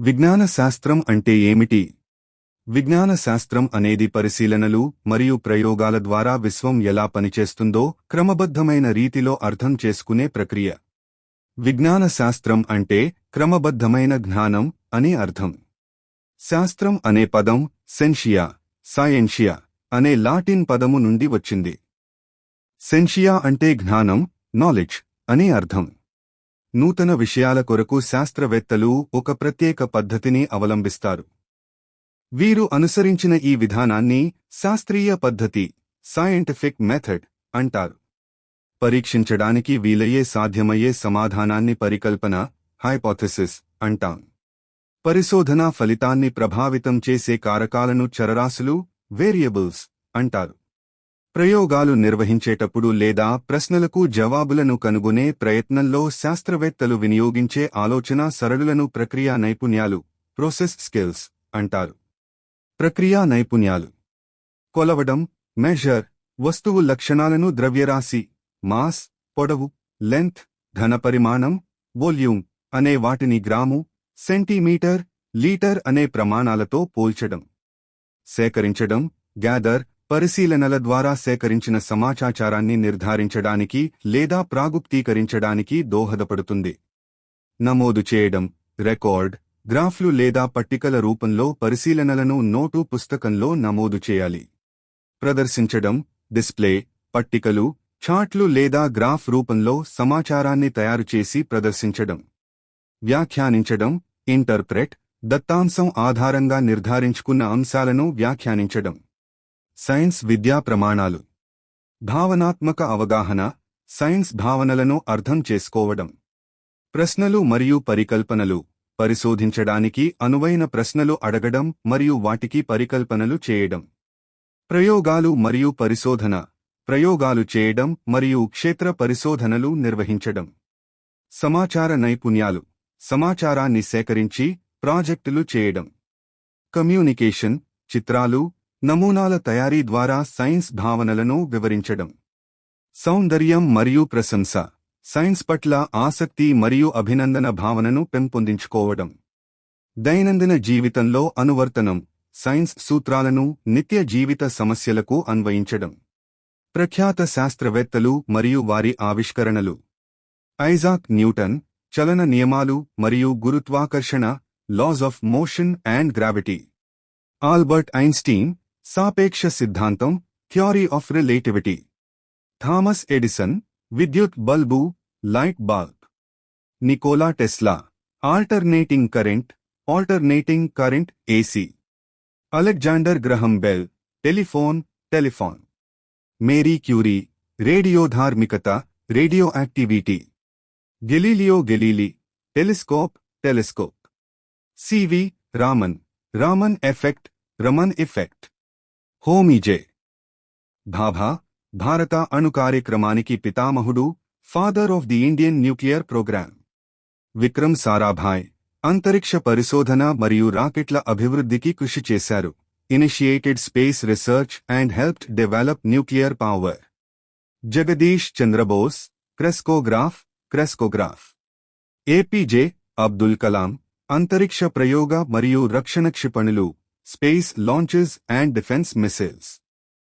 విజ్ఞాన శాస్త్రం అంటే ఏమిటి? విజ్ఞాన శాస్త్రం అనేది పరిశీలనలు మరియు ప్రయోగాల ద్వారా విశ్వం ఎలా పనిచేస్తుందో క్రమబద్ధమైన రీతిలో అర్థం చేసుకునే ప్రక్రియ. విజ్ఞాన శాస్త్రం అంటే క్రమబద్ధమైన జ్ఞానం అనే అర్థం. శాస్త్రం అనే పదం సెన్షియా సాయెన్షియా అనే లాటిన్ పదము నుండి వచ్చింది. సెన్షియా అంటే జ్ఞానం నాలెడ్జ్ అని అర్థం. నూతన విషయాల కొరకు శాస్త్రవేత్తలు ఒక ప్రత్యేక పద్ధతిని అవలంబిస్తారు. వీరు అనుసరించిన ఈ విధానాన్ని శాస్త్రీయ పద్ధతి సైంటిఫిక్ మెథడ్ అంటారు. పరీక్షించడానికి వీలయ్యే సాధ్యమయ్యే సమాధానాన్ని పరికల్పన హైపోథెసిస్ అంటాం. పరిశోధనా ఫలితాన్ని ప్రభావితం చేసే కారకాలను చరరాశులు వేరియబుల్స్ అంటారు. ప్రయోగాలు నిర్వహించేటప్పుడు లేదా ప్రశ్నలకు జవాబులను కనుగొనే ప్రయత్నంలో శాస్త్రవేత్తలు వినియోగించే ఆలోచన సరళులను ప్రక్రియా నైపుణ్యాలు ప్రోసెస్ స్కిల్స్ అంటారు. ప్రక్రియా నైపుణ్యాలు. కొలవడం మెజర్ వస్తువు లక్షణాలను ద్రవ్యరాశి మాస్ పొడవు లెంత్ ఘనపరిమాణం వోల్యూమ్ అనే వాటిని గ్రాము సెంటీమీటర్ లీటర్ అనే ప్రమాణాలతో పోల్చడం. సేకరించడం గ్యాదర్ పరిశీలనల ద్వారా సేకరించిన సమాచారాన్ని నిర్ధారించడానికి లేదా ప్రాగుప్తీకరించడానికి దోహదపడుతుంది. నమోదు చేయడం రికార్డ్ గ్రాఫ్లు లేదా పట్టికల రూపంలో పరిశీలనలను నోటు పుస్తకంలో నమోదు చేయాలి. ప్రదర్శించడం డిస్ప్లే పట్టికలు చార్ట్లు లేదా గ్రాఫ్ రూపంలో సమాచారాన్ని తయారుచేసి ప్రదర్శించడం. వ్యాఖ్యానించడం ఇంటర్ప్రెట్ దత్తాంశం ఆధారంగా నిర్ధారించుకున్న అంశాలను వ్యాఖ్యానించడం. సైన్స్ విద్యా ప్రమాణాలు. భావనాత్మక అవగాహన సైన్స్ భావనలను అర్థం చేసుకోవడం. ప్రశ్నలు మరియు పరికల్పనలు పరిశోధించడానికి అనువైన ప్రశ్నలు అడగడం మరియు వాటికి పరికల్పనలు చేయడం. ప్రయోగాలు మరియు పరిశోధన ప్రయోగాలు చేయడం మరియు క్షేత్ర పరిశోధనలు నిర్వహించడం. సమాచార నైపుణ్యాలు సమాచారాన్ని సేకరించి ప్రాజెక్టులు చేయడం. కమ్యూనికేషన్ చిత్రాలు నమూనాల తయారీ ద్వారా సైన్స్ భావనలను వివరించడం. సౌందర్యం మరియు ప్రశంస. సైన్స్ పట్ల ఆసక్తి మరియు అభినందన భావనను పెంపొందించుకోవడం. దైనందిన జీవితంలో అనువర్తనం. సైన్స్ సూత్రాలను నిత్య జీవిత సమస్యలకు అన్వయించడం. ప్రఖ్యాత శాస్త్రవేత్తలు మరియు వారి ఆవిష్కరణలు. ఐజాక్ న్యూటన్ చలన నియమాలు మరియు గురుత్వాకర్షణ laws of motion and gravity Albert Einstein సాపేక్ష సిద్ధాంతం theory of relativity Thomas Edison విద్యుత్ bulb light bulb Nikola Tesla alternating current alternating current AC Alexander Graham Bell telephone telephone Marie Curie రేడియోధార్మికత radio activity Galileo Galilei telescope telescope CV Raman Raman effect Raman effect Homi J Bhabha భారత అణు కార్యక్రమానికి పితామహుడు father of the Indian nuclear programme. Vikram Sarabhai అంతరిక్ష పరిశోధన మరియు రాకెట్ల అభివృద్ధికి కృషి చేశారు. Initiated space research and helped develop nuclear power. Jagadish Chandra Bose crescograph crescograph. APJ Abdul Kalam అంతరిక్ష ప్రయోగ మరియు రక్షణ క్షిపణులు space launches and defence missiles